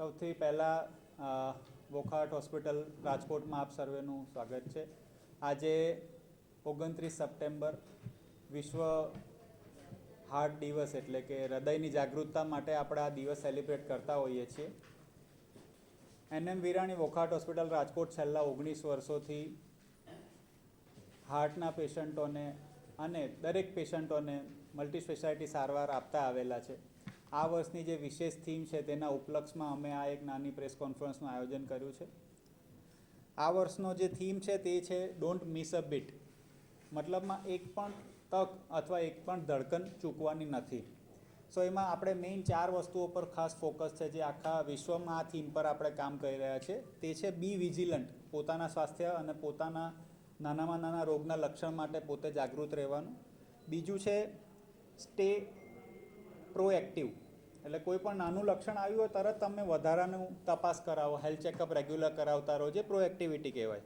સૌથી પહેલાં વોખાટ હોસ્પિટલ રાજકોટમાં આપ સર્વેનું સ્વાગત છે. આજે ઓગણત્રીસ સપ્ટેમ્બર, વિશ્વ હાર્ટ દિવસ એટલે કે હૃદયની જાગૃતતા માટે આપણે આ દિવસ સેલિબ્રેટ કરતા હોઈએ છીએ. એનએમ વિરાણી વોખાટ હોસ્પિટલ રાજકોટ છેલ્લા ઓગણીસ વર્ષોથી હાર્ટના પેશન્ટોને અને દરેક પેશન્ટોને મલ્ટી સ્પેશિયાલિટી સારવાર આપતા આવેલા છે. આ વર્ષની જે વિશેષ થીમ છે તેના ઉપલક્ષમાં અમે આ એક નાની પ્રેસ કોન્ફરન્સનું આયોજન કર્યું છે. આ વર્ષનો જે થીમ છે તે છે ડોન્ટ મિસ અ બીટ મતલબમાં એક પણ તક અથવા એક પણ ધડકન ચૂકવાની નથી. સો એમાં આપણે મેઇન ચાર વસ્તુઓ પર ખાસ ફોકસ છે જે આખા વિશ્વમાં આ થીમ પર આપણે કામ કરી રહ્યા છે. તે છે બી વિજિલન્ટ પોતાના સ્વાસ્થ્ય અને પોતાના નાનામાં નાના રોગના લક્ષણ માટે પોતે જાગૃત રહેવાનું. બીજું છે સ્ટે પ્રોએક્ટિવ એટલે કોઈ પણ નાનું લક્ષણ આવ્યું હોય, તરત તમે વધારાનું તપાસ કરાવો. હેલ્થ ચેકઅપ રેગ્યુલર કરાવતા રહો, જે પ્રોએક્ટિવિટી કહેવાય.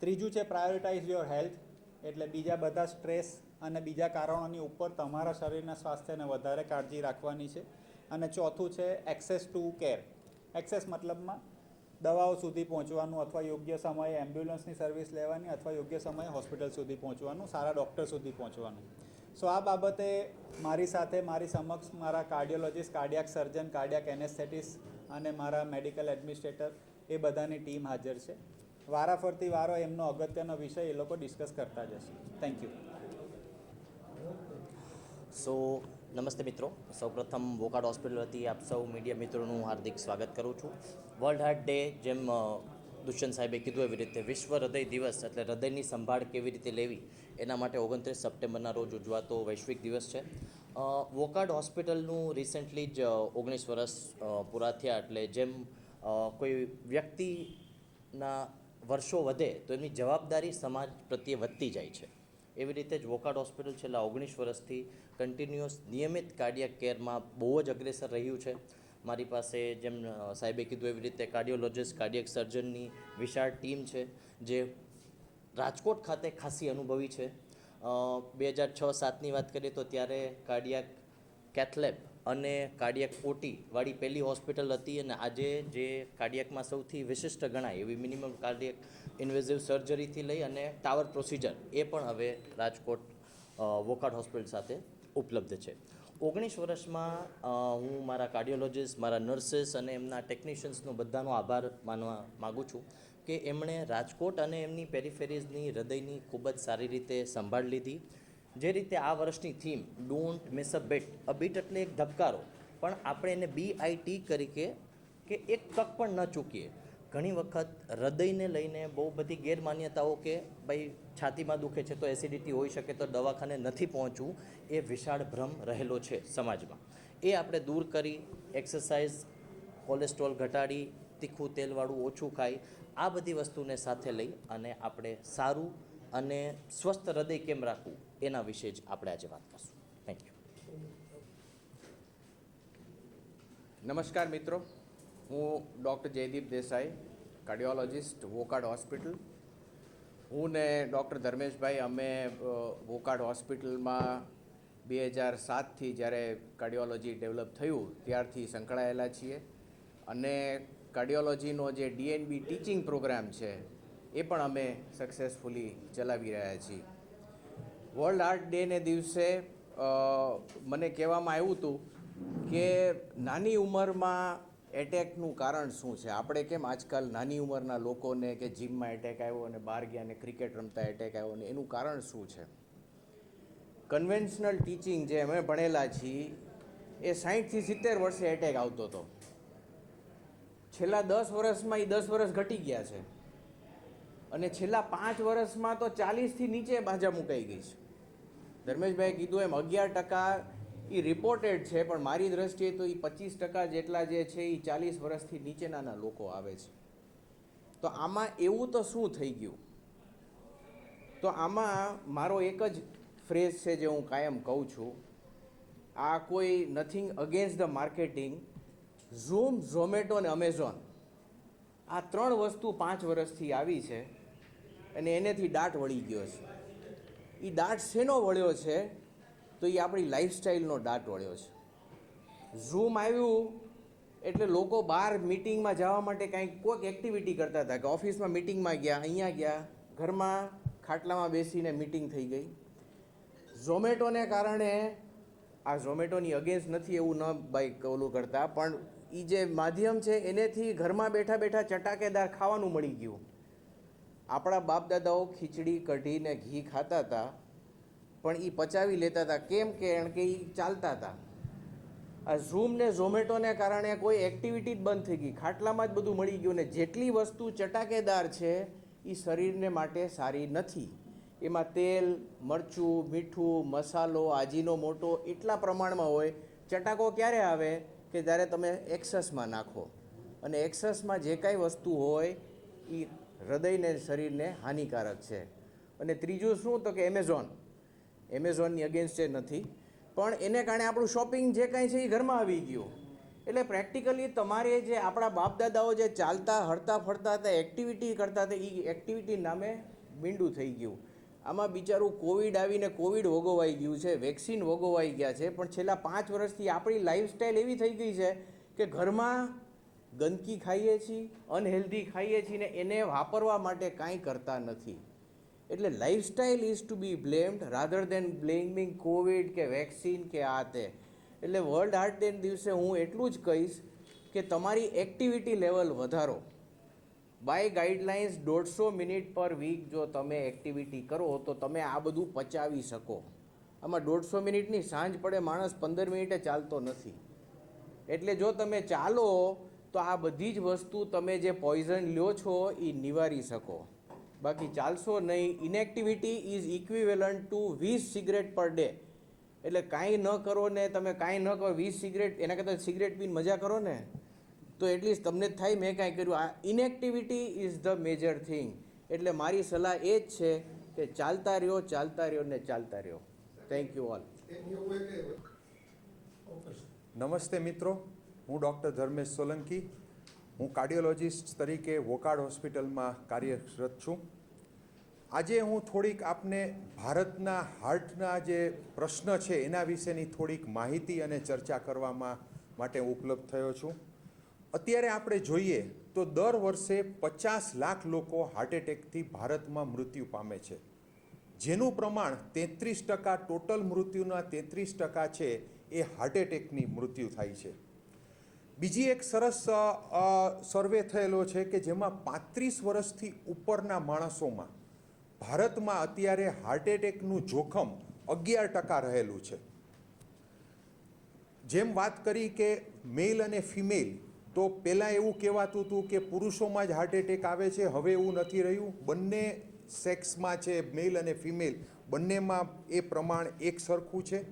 ત્રીજું છે પ્રાયોરિટાઇઝ યોર હેલ્થ એટલે બીજા બધા સ્ટ્રેસ અને બીજા કારણોની ઉપર તમારા શરીરના સ્વાસ્થ્યને વધારે કાળજી રાખવાની છે. અને ચોથું છે એક્સેસ ટુ કેર એક્સેસ મતલબમાં દવાઓ સુધી પહોંચવાનું અથવા યોગ્ય સમયે એમ્બ્યુલન્સની સર્વિસ લેવાની અથવા યોગ્ય સમયે હોસ્પિટલ સુધી પહોંચવાનું, સારા ડૉક્ટર સુધી પહોંચવાનું. સો આ બાબતે મારી સાથે, મારી સમક્ષ મારા cardiologist cardiac surgeon cardiac anaesthetist અને મારા મેડિકલ એડમિનિસ્ટ્રેટર એ બધાની ટીમ હાજર છે. વારાફરતી વારો એમનો અગત્યનો વિષય એ લોકો ડિસ્કસ કરતા જશે. થેન્ક યુ સો નમસ્તે મિત્રો. સૌપ્રથમ વોકાડ હોસ્પિટલ આપ સૌ મીડિયા મિત્રોનું હાર્દિક સ્વાગત કરું છું. વર્લ્ડ હાર્ટ ડે જેમ દુષ્યંત સાહેબે કીધું એવી રીતે વિશ્વ હૃદય દિવસ એટલે હૃદયની સંભાળ કેવી રીતે લેવી એના માટે ઓગણત્રીસ સપ્ટેમ્બરના રોજ ઉજવાતો વૈશ્વિક દિવસ છે. વોકાર્ડ હોસ્પિટલનું રિસેન્ટલી જ ઓગણીસ વર્ષ પૂરા થયા એટલે જેમ કોઈ વ્યક્તિના વર્ષો વધે તો એમની જવાબદારી સમાજ પ્રત્યે વધતી જાય છે. એવી રીતે જ વોકાર્ડ હોસ્પિટલ છેલ્લા ઓગણીસ વર્ષથી કન્ટિન્યુઅસ નિયમિત કાર્ડિયા કેરમાં બહુ જ અગ્રેસર રહ્યું છે. મારી પાસે જેમ સાહેબે કીધું એવી રીતે કાર્ડિયોલોજિસ્ટ કાર્ડિયક સર્જનની વિશાળ ટીમ છે જે રાજકોટ ખાતે ખાસી અનુભવી છે. બે હજાર છ સાતની વાત કરીએ તો ત્યારે કાર્ડિયાક કેથલેબ અને કાર્ડિયાક ઓટી પહેલી હોસ્પિટલ હતી અને આજે જે કાર્ડિયાકમાં સૌથી વિશિષ્ટ ગણાય એવી મિનિમમ કાર્ડિયાક ઇન્વેઝિવ સર્જરીથી લઈ અને ટાવર પ્રોસિજર એ પણ હવે રાજકોટ અ, વોકાડ હોસ્પિટલ સાથે ઉપલબ્ધ છે. ઓગણીસ વર્ષમાં હું મારા કાર્ડિયોલોજિસ્ટ, મારા નર્સિસ અને એમના ટેકનિશિયન્સનો બધાનો આભાર માનવા માગું છું કે એમણે રાજકોટ અને એમની પેરીફેરીઝની હૃદયની ખૂબ જ સારી રીતે સંભાળ લીધી. જે રીતે આ વર્ષની theme don't miss a beat a beat એટલે એક ધબકારો. પણ આપણે એને બી આઈ ટી તરીકે કે એક તક પણ ન ચૂકીએ. ઘણી વખત હૃદયને લઈને બહુ બધી ગેરમાન્યતાઓ કે ભાઈ છાતીમાં દુખે છે તો એસિડિટી હોઈ શકે તો દવાખાને નથી પહોંચવું, એ વિશાળ ભ્રમ રહેલો છે સમાજમાં. એ આપણે દૂર કરી એક્સરસાઇઝ કોલેસ્ટ્રોલ ઘટાડી, તીખું તેલવાળું ઓછું ખાઈ, આ બધી વસ્તુને સાથે લઈ અને આપણે સારું અને સ્વસ્થ હૃદય કેમ રાખવું, એના વિશે જ આપણે આજે વાત કરશું. થેન્ક યુ નમસ્કાર મિત્રો. હું doctor Jaydeep Desai, cardiologist Wockhardt hospital. હું ને ડૉક્ટર ધર્મેશભાઈ, અમે વોકાડ હોસ્પિટલમાં બે હજાર સાતથી જ્યારે કાર્ડિયોલોજી ડેવલપ થયું, ત્યારથી સંકળાયેલા છીએ. અને કાર્ડિયોલોજીનો જે ડીએનબી ટીચિંગ પ્રોગ્રામ છે, એ પણ અમે સક્સેસફુલી ચલાવી રહ્યા છીએ. વર્લ્ડ આર્ટ ડેને દિવસે મને કહેવામાં આવ્યું હતું કે નાની ઉંમરમાં એટેકનું કારણ શું છે? આપણે કેમ આજકાલ નાની ઉંમરના લોકોને કે જીમમાં એટેક આવ્યો અને બહાર ગયા ને ક્રિકેટ રમતા એટેક આવ્યો ને એનું કારણ શું છે? કન્વેન્શનલ ટીચિંગ જે અમે ભણેલા છીએ, એ સાહીઠથી સિત્તેર વર્ષે એટેક આવતો હતો. છેલ્લા દસ વર્ષમાં એ દસ વર્ષ ઘટી ગયા છે. અને છેલ્લા પાંચ વર્ષમાં તો ચાલીસથી નીચે બાજા મુકાઈ ગઈ છે. ધર્મેશભાઈએ કીધું એમ, અગિયાર ટકા એ રિપોર્ટેડ છે, પણ મારી દ્રષ્ટિએ તો એ પચીસ ટકા જેટલા જે છે એ ચાલીસ વર્ષથી નીચેનાના લોકો આવે છે. તો આમાં એવું તો શું થઈ ગયું? તો આમાં મારો એક જ ફ્રેઝ છે જે હું કાયમ કહું છું. આ કોઈ nothing against the marketing Zoom Zomato અને અમેઝોન આ ત્રણ વસ્તુ પાંચ વર્ષથી આવી છે અને એનેથી દાટ વળી ગયો છે. એ દાટ શેનો વળ્યો છે? તો એ આપણી લાઈફસ્ટાઈલનો દાટ વળ્યો છે. ઝૂમ આવ્યું એટલે લોકો બહાર મિટિંગમાં જવા માટે કાંઈક કોઈક એક્ટિવિટી કરતા હતા કે ઓફિસમાં મિટિંગમાં ગયા, અહીંયા ગયા, ઘરમાં ખાટલામાં બેસીને મિટિંગ થઈ ગઈ. ઝોમેટોને કારણે આ ઝોમેટોની અગેન્સ્ટ નથી એવું ન બાઈક ઓલું કરતા, પણ એ જે માધ્યમ છે એનેથી ઘરમાં બેઠા બેઠા ચટાકેદાર ખાવાનું મળી ગયું. આપણા બાપ દાદાઓ ખીચડી કઢીને ઘી ખાતા હતા. પણ એ પચાવી લેતા હતા. કેમ કે કારણ કે એ ચાલતા હતા. આ ઝૂમ ને ઝોમેટોને કારણે કોઈ એક્ટિવિટી જ બંધ થઈ ગઈ. ખાટલામાં જ બધું મળી ગયું ને જેટલી વસ્તુ ચટાકેદાર છે એ શરીરને માટે સારી નથી. એમાં તેલ, મરચું, મીઠું, મસાલો, આજીનો મોટો એટલા પ્રમાણમાં હોય, ચટાકો ક્યારે આવે? કે જ્યારે તમે એક્સસમાં નાખો. અને એક્સસમાં જે કાંઈ વસ્તુ હોય એ હૃદયને, શરીરને હાનિકારક છે. અને ત્રીજું શું? તો કે એમેઝોન એમેઝોનની અગેન્સ્ટ એ નથી. પણ એને કારણે આપણું શોપિંગ જે કાંઈ છે એ ઘરમાં આવી ગયું. એટલે પ્રેક્ટિકલી તમારે જે આપણા બાપ દાદાઓ જે ચાલતા, હરતા, ફરતા હતા એક્ટિવિટી કરતા હતા એ એક્ટિવિટી નામે મીંડું થઈ ગયું. આમાં બિચારું કોવિડ આવીને કોવિડ વગોવાઈ ગયું છે વેક્સિન વગોવાઈ ગયા છે, પણ છેલ્લા પાંચ વર્ષથી આપણી લાઈફસ્ટાઈલ એવી થઈ ગઈ છે કે ઘરમાં ગંદકી ખાઈએ છીએ અનહેલ્ધી ખાઈએ છીએ ને એને વાપરવા માટે કાંઈ કરતા નથી. એટલે lifestyle is to be blamed rather than blaming COVID કે વેક્સિન કે આ તે. એટલે વર્લ્ડ હાર્ટ ડે દિવસે હું એટલું જ કહીશ કે તમારી એક્ટિવિટી લેવલ વધારો. બાય ગાઈડલાઇન્સ દોઢસો મિનિટ પર વીક જો તમે એક્ટિવિટી કરો તો તમે આ બધું પચાવી શકો. આમાં દોઢસો મિનિટની સાંજ પડે માણસ પંદર મિનિટે ચાલતો નથી. એટલે જો તમે ચાલો તો આ બધી જ વસ્તુ તમે જે પોઈઝન લ્યો છો એ નિવારી શકો. બાકી ચાલશો નહીં. ઇનેક્ટિવિટી ઇઝ ઇક્વિવેલન્ટ ટુ વીસ સિગરેટ પર ડે એટલે કાંઈ ન કરો ને તમે કાંઈ ન કરો, વીસ સિગરેટ એના કરતાં સિગરેટ પીને મજા કરો ને, તો એટલીસ્ટ તમને થાય. મેં કાંઈ કર્યું. આ inactivity is the major thing એટલે મારી સલાહ એ જ છે કે ચાલતા રહ્યો ચાલતા રહ્યો ને ચાલતા રહ્યો. થેન્ક યુ ઓલ નમસ્તે મિત્રો. હું ડૉક્ટર ધર્મેશ સોલંકી. હું કાર્ડિયોલોજિસ્ટ તરીકે વોકાડ હોસ્પિટલમાં કાર્યરત છું. આજે હું થોડીક આપને ભારતના હાર્ટના જે પ્રશ્ન છે એના વિશેની થોડીક માહિતી અને ચર્ચા કરવામાં માટે ઉપલબ્ધ થયો છું. અત્યારે આપણે જોઈએ તો દર વર્ષે પચાસ લાખ લોકો હાર્ટ એટેકથી ભારતમાં મૃત્યુ પામે છે. જેનું પ્રમાણ તેત્રીસ ટકા ટોટલ મૃત્યુના તેત્રીસ ટકા છે એ હાર્ટ એટેકની મૃત્યુ થાય છે. બીજી એક સરસ સર્વે થયેલો છે કે જેમાં પાંત્રીસ વર્ષથી ઉપરના માણસોમાં ભારતમાં અત્યારે હાર્ટ એટેકનું જોખમ અગિયાર ટકા રહેલું છે. જેમ વાત કરી કે મેલ અને ફિમેલ તો પહેલાં એવું કહેવાતું હતું કે પુરુષોમાં જ હાર્ટ એટેક આવે છે, હવે એવું નથી રહ્યું. બંને સેક્સમાં છે મેલ અને ફિમેલ બંનેમાં એ પ્રમાણ એક સરખું છે.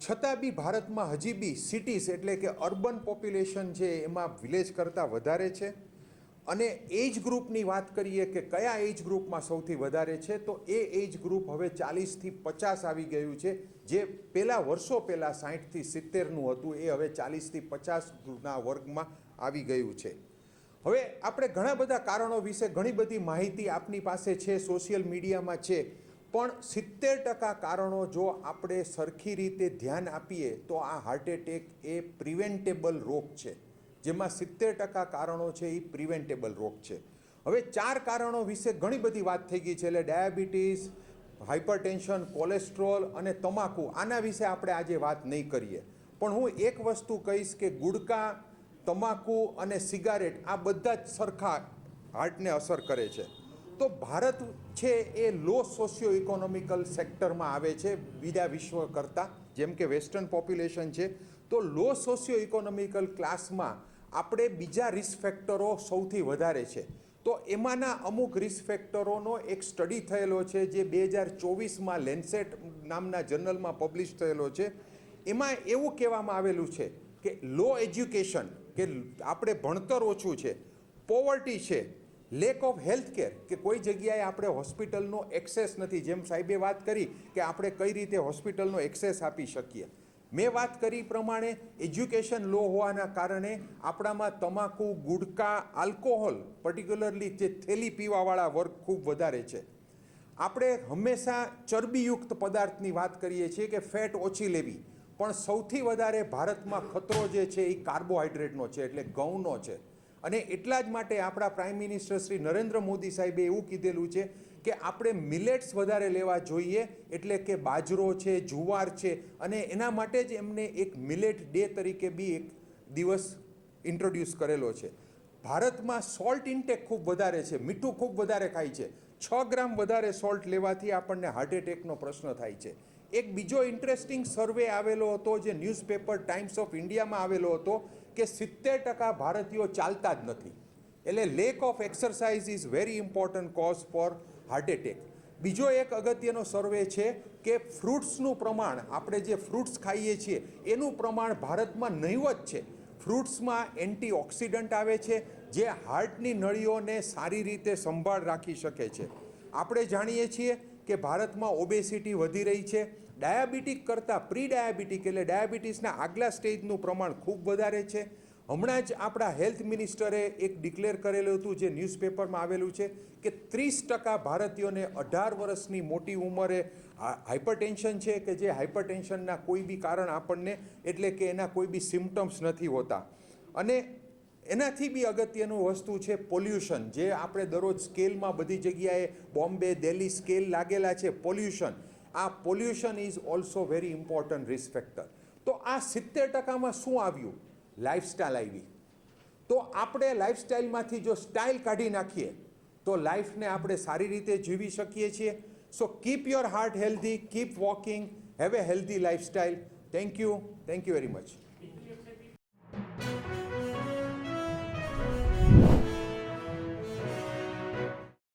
છતાં બી ભારતમાં હજી બી સિટીઝ એટલે કે અર્બન પોપ્યુલેશન છે એમાં વિલેજ કરતાં વધારે છે. અને એજ ગ્રુપની વાત કરીએ કે કયા એજ ગ્રુપમાં સૌથી વધારે છે, તો એ એજ ગ્રુપ હવે ચાલીસથી પચાસ આવી ગયું છે. જે પહેલાં વર્ષો પહેલાં સાહીઠથી સિત્તેરનું હતું, એ હવે ચાલીસથી પચાસના વર્ગમાં આવી ગયું છે. હવે આપણે ઘણા બધા કારણો વિશે ઘણી બધી માહિતી આપની પાસે છે સોશિયલ મીડિયામાં છે. પણ સિત્તેર ટકા કારણો જો આપણે સરખી રીતે ધ્યાન આપીએ તો આ હાર્ટ એટેક એ પ્રિવેન્ટેબલ રોગ છે. જેમાં સિત્તેર ટકા કારણો છે એ પ્રિવેન્ટેબલ રોગ છે. હવે ચાર કારણો વિશે ઘણી બધી વાત થઈ ગઈ છે, એટલે ડાયાબિટીસ હાઇપરટેન્શન કોલેસ્ટ્રોલ અને તમાકુ, આના વિશે આપણે આજે વાત નહીં કરીએ. પણ હું એક વસ્તુ કહીશ કે ગુડકા, તમાકુ અને સિગારેટ આ બધા જ સરખા હાર્ટને અસર કરે છે. તો ભારત છે એ લો સોશિયો ઇકોનોમિકલ સેક્ટરમાં આવે છે બીજા વિશ્વ કરતાં. જેમ કે વેસ્ટર્ન પોપ્યુલેશન છે. તો લો સોશિયો ઇકોનોમિકલ ક્લાસમાં આપણે બીજા રિસ્ક ફેક્ટરો સૌથી વધારે છે. તો એમાંના અમુક રિસ્ક ફેક્ટરોનો એક સ્ટડી થયેલો છે જે બે હજાર ચોવીસમાં લેન્સેટ નામના જર્નલમાં પબ્લિશ થયેલો છે. એમાં એવું કહેવામાં આવેલું છે કે લો એજ્યુકેશન કે આપણે ભણતર ઓછું છે પોવર્ટી છે લેક ઓફ હેલ્થ કેર કે કોઈ જગ્યાએ આપણે હોસ્પિટલનો એક્સેસ નથી. જેમ સાહેબે વાત કરી કે આપણે કઈ રીતે હોસ્પિટલનો એક્સેસ આપી શકીએ. મેં વાત કરી પ્રમાણે એજ્યુકેશન લો હોવાના કારણે આપણામાં તમાકુ, ગુડકા આલ્કોહોલ પર્ટિક્યુલરલી જે થેલી પીવાવાળા વર્ગ ખૂબ વધારે છે. આપણે હંમેશા ચરબીયુક્ત પદાર્થની વાત કરીએ છીએ કે ફેટ ઓછી લેવી. પણ સૌથી વધારે ભારતમાં ખતરો જે છે એ કાર્બોહાઈડ્રેટનો છે, એટલે ઘઉંનો છે. અને એટલા જ માટે આપણા પ્રાઇમ મિનિસ્ટર શ્રી નરેન્દ્ર મોદી સાહેબે એવું કીધેલું છે કે આપણે મિલેટ્સ વધારે લેવા જોઈએ એટલે કે બાજરો છે, જુવાર છે અને એના માટે જ એમને એક મિલેટ ડે તરીકે બી એક દિવસ ઇન્ટ્રોડ્યુસ કરેલો છે. ભારતમાં સોલ્ટ ઇન્ટેક ખૂબ વધારે છે, મીઠું ખૂબ વધારે ખાય છે. છ ગ્રામ વધારે સોલ્ટ લેવાથી આપણને હાર્ટ એટેકનો પ્રશ્ન થાય છે. એક બીજો ઇન્ટરેસ્ટિંગ સર્વે આવેલો હતો, જે ન્યૂઝપેપર ટાઈમ્સ ઓફ ઇન્ડિયામાં આવેલો હતો કે સિત્તેર ટકા ભારતીયો ચાલતા જ નથી. એટલે lack of exercise is very important cause for heart attack બીજો એક અગત્યનો સર્વે છે કે ફ્રૂટ્સનું પ્રમાણ, આપણે જે ફ્રૂટ્સ ખાઈએ છીએ, એનું પ્રમાણ ભારતમાં નહીવત છે. ફ્રૂટ્સમાં એન્ટીઓક્સિડન્ટ આવે છે, જે હાર્ટની નળીઓને સારી રીતે સંભાળ રાખી શકે છે. આપણે જાણીએ છીએ કે ભારતમાં ઓબેસિટી વધી રહી છે ડાયાબિટીક કરતાં પ્રી ડાયાબિટીક એટલે ડાયાબિટીસના આગલા સ્ટેજનું પ્રમાણ ખૂબ વધારે છે. હમણાં જ આપણા હેલ્થ મિનિસ્ટરે એક ડિક્લેર કરેલું હતું જે ન્યૂઝપેપરમાં આવેલું છે કે ત્રીસ ટકા ભારતીયોને અઢાર વર્ષની મોટી ઉંમરે હાઇપરટેન્શન છે કે જે હાઇપરટેન્શનના કોઈ બી કારણ આપણને એટલે કે એના કોઈ બી સિમ્ટમ્સ નથી હોતા. અને એનાથી બી અગત્યનું વસ્તુ છે પોલ્યુશન. જે આપણે દરરોજ સ્કેલમાં બધી જગ્યાએ બોમ્બે, દિલ્હી સ્કેલ લાગેલા છે પોલ્યુશન. આ pollution is also very important risk factor તો આ સિત્તેર ટકામાં શું આવ્યું? લાઈફસ્ટાઈલ આવી. તો આપણે લાઈફસ્ટાઈલમાંથી જો સ્ટાઇલ કાઢી નાખીએ, તો લાઈફને આપણે સારી રીતે જીવી શકીએ છીએ. So keep your heart healthy keep walking have a healthy lifestyle thank you thank you very much